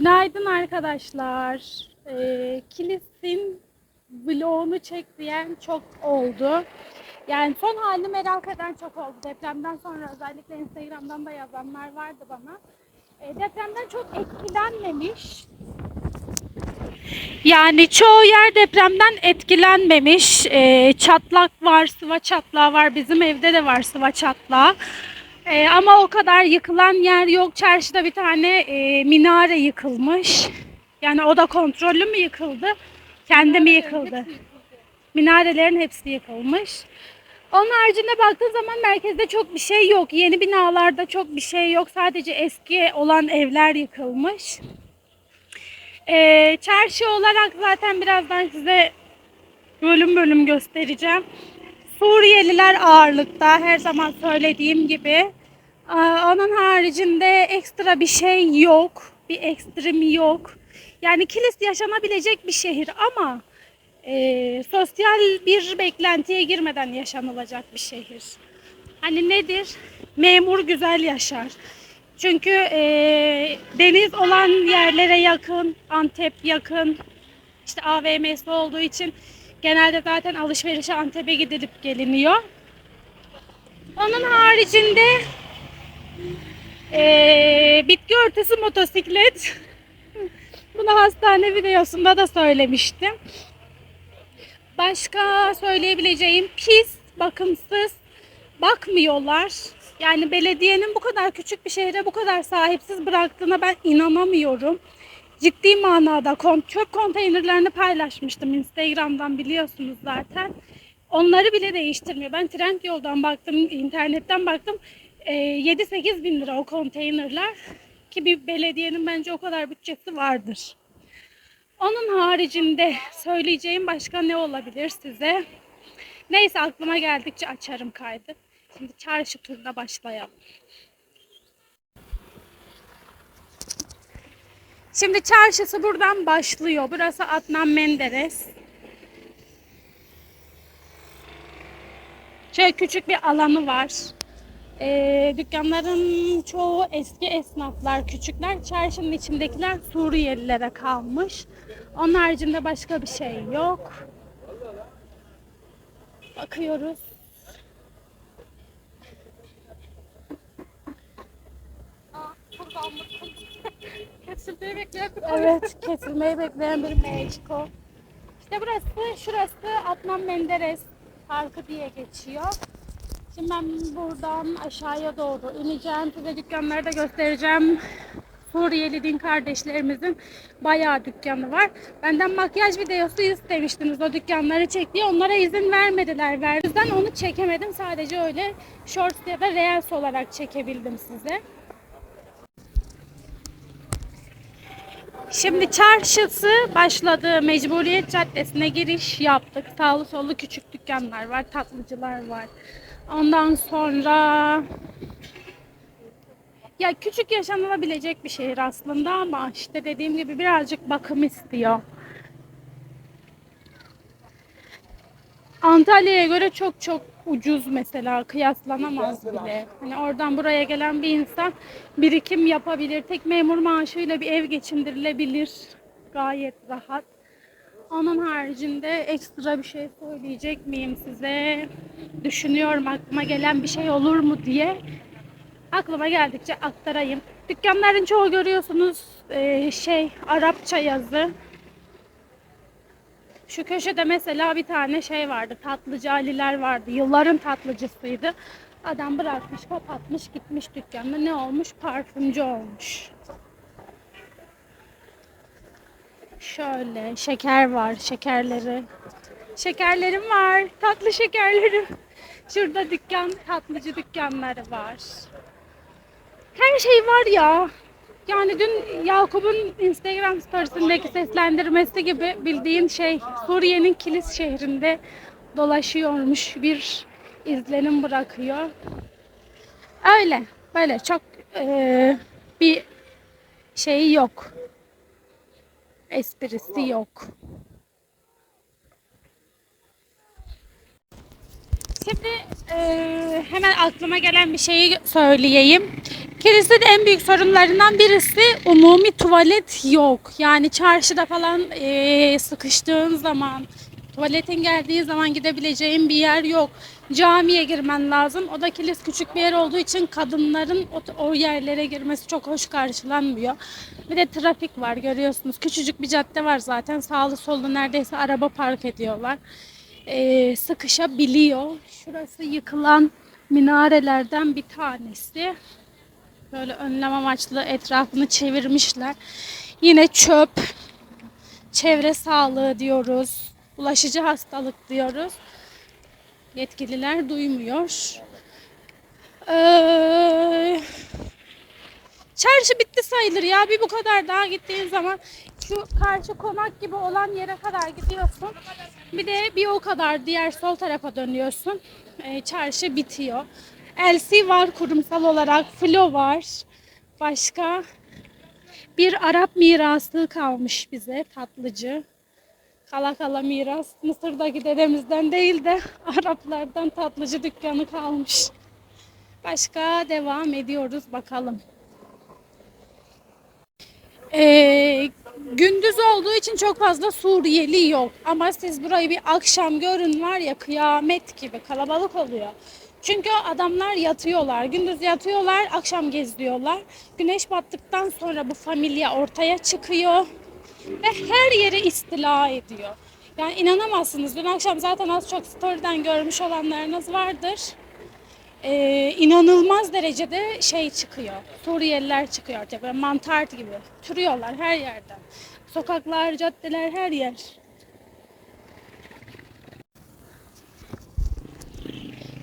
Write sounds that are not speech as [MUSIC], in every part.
Günaydın arkadaşlar. Ee, Kilis'in vlogunu çek diyen çok oldu. Yani son halini merak eden çok oldu. Depremden sonra özellikle Instagram'dan da yazanlar vardı bana. Ee, depremden çok etkilenmemiş. Yani çoğu yer depremden etkilenmemiş. Ee, çatlak var, sıva çatlağı var. Bizim evde de var sıva çatlağı. Ee, ama o kadar yıkılan yer yok. Çarşıda bir tane e, minare yıkılmış. Yani o da kontrollü mü yıkıldı? Kendi mi yıkıldı? Minarelerin hepsi yıkılmış. Onun haricinde baktığın zaman merkezde çok bir şey yok. Yeni binalarda çok bir şey yok. Sadece eski olan evler yıkılmış. Ee, çarşı olarak zaten birazdan size bölüm bölüm göstereceğim. Suriyeliler ağırlıkta her zaman söylediğim gibi. Onun haricinde ekstra bir şey yok. Bir ekstrem yok. Yani Kilis yaşanabilecek bir şehir ama e, sosyal bir beklentiye girmeden yaşanılacak bir şehir. Hani nedir? Memur güzel yaşar. Çünkü e, deniz olan yerlere yakın, Antep yakın, işte AVM'si olduğu için genelde zaten alışverişe Antep'e gidilip geliniyor. Onun haricinde eee, bitki örtüsü motosiklet. [LAUGHS] Bunu hastane videosunda da söylemiştim. Başka söyleyebileceğim pis, bakımsız, bakmıyorlar. Yani belediyenin bu kadar küçük bir şehre bu kadar sahipsiz bıraktığına ben inanamıyorum. Ciddi manada çöp konteynerlerini paylaşmıştım Instagram'dan biliyorsunuz zaten. Onları bile değiştirmiyor. Ben Trendyol'dan baktım, internetten baktım. Ee, 7-8 bin lira o konteynerler. Ki bir belediyenin bence o kadar bütçesi vardır. Onun haricinde söyleyeceğim başka ne olabilir size? Neyse aklıma geldikçe açarım kaydı. Şimdi çarşı turuna başlayalım. Şimdi çarşısı buradan başlıyor. Burası Adnan Menderes. Şöyle küçük bir alanı var. Ee, dükkanların çoğu eski esnaflar, küçükler. Çarşının içindekiler Suriyelilere kalmış. Onun haricinde başka bir şey yok. Bakıyoruz. Kesilmeyi bekleyen bir Evet, kesilmeyi bekleyen bir Mexico. İşte burası, şurası Adnan Menderes Parkı diye geçiyor. Şimdi ben buradan aşağıya doğru ineceğim. Size dükkanları da göstereceğim. Suriyeli din kardeşlerimizin bayağı dükkanı var. Benden makyaj videosu istemiştiniz o dükkanları çek diye. Onlara izin vermediler. Ver. O yüzden onu çekemedim. Sadece öyle shorts ya da reels olarak çekebildim size. Şimdi çarşısı başladı. Mecburiyet Caddesi'ne giriş yaptık. Sağlı sollu küçük dükkanlar var, tatlıcılar var. Ondan sonra ya küçük yaşanılabilecek bir şehir aslında ama işte dediğim gibi birazcık bakım istiyor. Antalya'ya göre çok çok ucuz mesela kıyaslanamaz bile. Hani oradan buraya gelen bir insan birikim yapabilir. Tek memur maaşıyla bir ev geçindirilebilir. Gayet rahat. Onun haricinde ekstra bir şey söyleyecek miyim size? Düşünüyorum aklıma gelen bir şey olur mu diye. Aklıma geldikçe aktarayım. Dükkanların çoğu görüyorsunuz eee, şey Arapça yazı. Şu köşede mesela bir tane şey vardı. Tatlıcı Aliler vardı. Yılların tatlıcısıydı. Adam bırakmış, kapatmış, gitmiş dükkanına. Ne olmuş? Parfümcü olmuş. Şöyle şeker var, şekerleri. Şekerlerim var, tatlı şekerlerim. Şurada dükkan, tatlıcı dükkanları var. Her şey var ya. Yani dün Yakup'un Instagram storiesindeki seslendirmesi gibi bildiğin şey Suriye'nin Kilis şehrinde dolaşıyormuş bir izlenim bırakıyor. Öyle, böyle çok eee, bir şeyi yok. Esprisi yok. Şimdi eee, hemen aklıma gelen bir şeyi söyleyeyim. Kilisin en büyük sorunlarından birisi umumi tuvalet yok. Yani çarşıda falan eee, sıkıştığın zaman, tuvaletin geldiği zaman gidebileceğin bir yer yok. Camiye girmen lazım. O da kilis küçük bir yer olduğu için kadınların o, o yerlere girmesi çok hoş karşılanmıyor. Bir de trafik var görüyorsunuz. Küçücük bir cadde var zaten. Sağlı sollu neredeyse araba park ediyorlar. Eee, sıkışabiliyor. Şurası yıkılan minarelerden bir tanesi. Böyle önlem amaçlı etrafını çevirmişler. Yine çöp, çevre sağlığı diyoruz, bulaşıcı hastalık diyoruz. Yetkililer duymuyor. Ee, çarşı bitti sayılır ya. Bir bu kadar daha gittiğin zaman şu karşı konak gibi olan yere kadar gidiyorsun. Bir de bir o kadar diğer sol tarafa dönüyorsun. Ee, çarşı bitiyor. LC var kurumsal olarak. Flo var. Başka bir Arap mirası kalmış bize tatlıcı. Kala kala miras. Mısır'daki dedemizden değil de Araplardan tatlıcı dükkanı kalmış. Başka devam ediyoruz bakalım. Ee, gündüz olduğu için çok fazla Suriyeli yok. Ama siz burayı bir akşam görün var ya kıyamet gibi kalabalık oluyor. Çünkü adamlar yatıyorlar. Gündüz yatıyorlar, akşam geziyorlar. Güneş battıktan sonra bu familya ortaya çıkıyor. Ve her yeri istila ediyor. Yani inanamazsınız. Dün akşam zaten az çok story'den görmüş olanlarınız vardır e, inanılmaz derecede şey çıkıyor. Suriyeliler çıkıyor ortaya böyle mantar gibi. Türüyorlar her yerden. Sokaklar, caddeler her yer.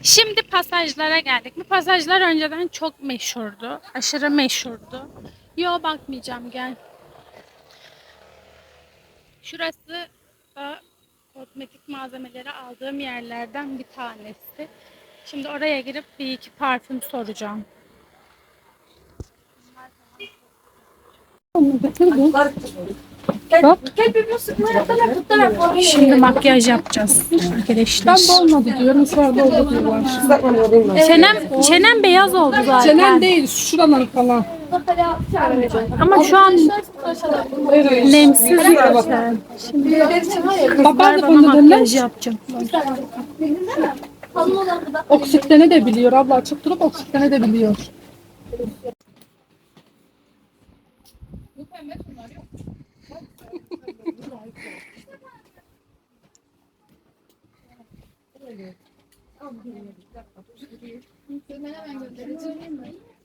Şimdi pasajlara geldik. Bu pasajlar önceden çok meşhurdu. Aşırı meşhurdu. Yo bakmayacağım gel. Şurası da kozmetik malzemeleri aldığım yerlerden bir tanesi. Şimdi oraya girip bir iki parfüm soracağım. Şimdi makyaj yapacağız arkadaşlar. Ben de olmadı diyorum. Sonra oldu diyorlar. Çenem, çenem beyaz oldu zaten. Çenen değil, şuraları falan. Ama şu an nemsiz zaten. Babam da Bana bunu makyaj yapacağım. Oksitlene de biliyor. Abla açık durup oksitlene de biliyor. [LAUGHS]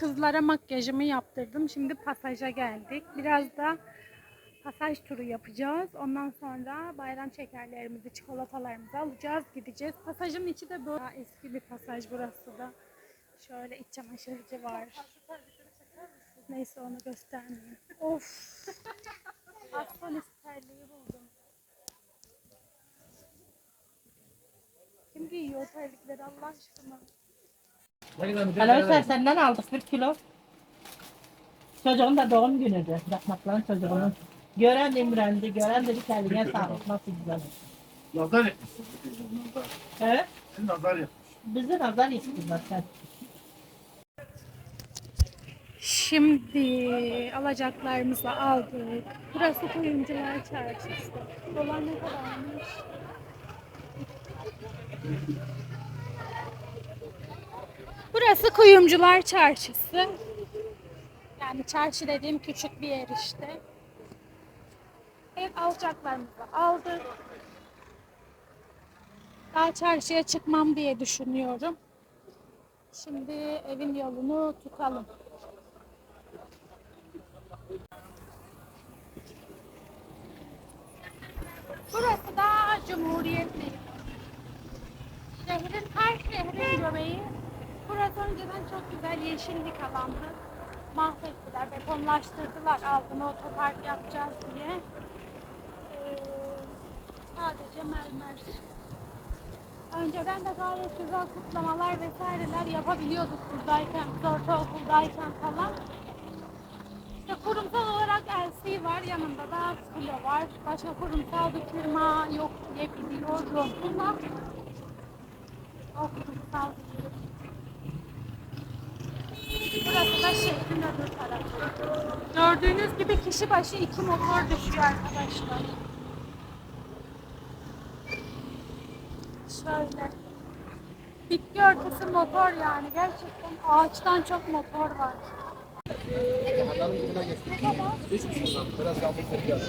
Kızlara makyajımı yaptırdım. Şimdi pasaja geldik. Biraz da pasaj turu yapacağız. Ondan sonra bayram şekerlerimizi, çikolatalarımızı alacağız, gideceğiz. Pasajın içi de böyle eski bir pasaj burası da. Şöyle iç çamaşırcı var. Neyse onu göstermeyeyim. Of. Aslan terliği buldum. Kim giyiyor o terlikleri Allah aşkına? Arkadaşlar senden aldık bir kilo. Çocuğun da doğum günüdü. Yapmakların çocuğunun. Gören imrendi, gören dedi kendine sağlık. Nasıl güzel. Nazar etmiş. He? Nazar yapmış. Bizi nazar istiyorlar sen. Şimdi alacaklarımızı aldık. Burası Kuyumcular Çarşısı. Dolar ne kadarmış? Burası Kuyumcular Çarşısı. Yani çarşı dediğim küçük bir yer işte. Evet alacaklarımızı aldık. Daha çarşıya çıkmam diye düşünüyorum. Şimdi evin yolunu tutalım. Burası da Cumhuriyet önceden çok güzel yeşillik alandı. Mahvettiler, betonlaştırdılar altına otopark yapacağız diye. Ee, sadece mermer. Önceden de gayet güzel kutlamalar vesaireler yapabiliyorduk buradayken, biz ortaokuldayken falan. İşte kurumsal olarak LC var, yanında da Skilo var. Başka kurumsal bir firma yok diye biliyorum ama o kurumsal değil. Burası arkadaşlar. Gördüğünüz gibi kişi başı iki motor düşüyor arkadaşlar. Şöyle. Bitki örtüsü motor yani. Gerçekten ağaçtan çok motor var. Handan'ın dibine Biraz yağmur kokuyor.